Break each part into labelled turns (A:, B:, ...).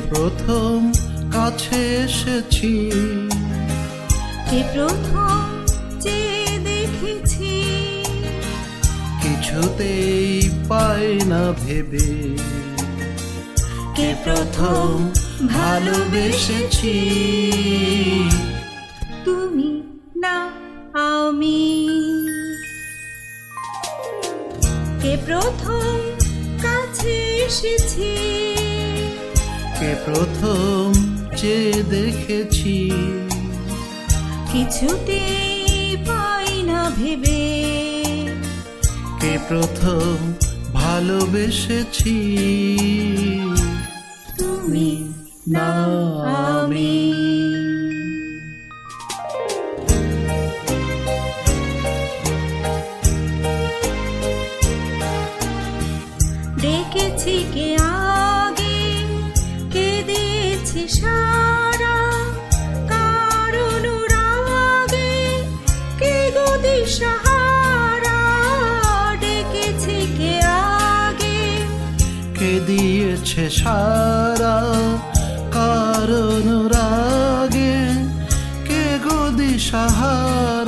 A: প্রথম কাছে এসেছি।
B: কে প্রথম যে দেখেছি?
A: কিছুতেই পাই না ভেবে।
B: কে প্রথম
A: ভালোবেসেছি?
B: তুমি না আমি। কে প্রথম কাছে এসেছি?
A: কে প্রথম যে দেখেছি।
B: কিছুতেই পাই না ভেবে।
A: কে প্রথম ভালোবেসেছি?
B: তুমি
A: না আমি।
B: ডেকেছি কে কে দিয়েছি সারা কারণ রাগে কে গো সাহারা ডেকেছি কে আগে?
A: কে দিয়েছে সারা কারণ রাগে কে গো সাহারা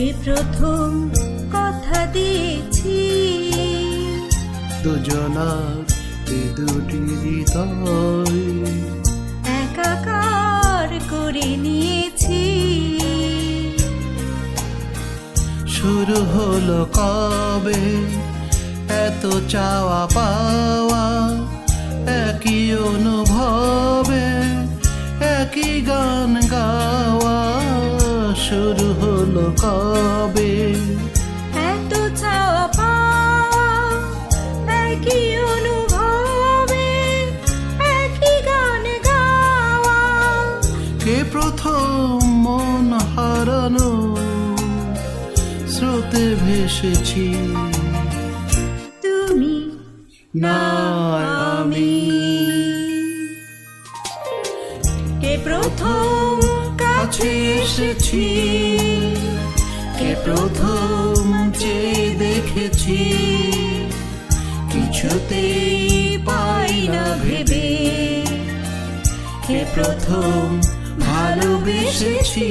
B: কে প্রথম কথা দিয়েছি।
A: দুজনার এ দুটি হৃদয়।
B: একাকার করে নিয়েছি।
A: শুরু হলো কবে? এত চাওয়া পাওয়া একই অনুভবে একই গান গাওয়া। শুরু হলো কবে?
B: এত চাওয়া পাওয়া একই অনুভবে একই গান গাওয়া।
A: কে প্রথম মন হারানো? স্রোতে ভেসেছি।
B: তুমি
A: না আমি।
B: কে প্রথম
A: কাছে এসেছি কে প্রথম যে দেখেছি কিছুতেই পাই না ভেবে কে প্রথম ভালোবেসেছি।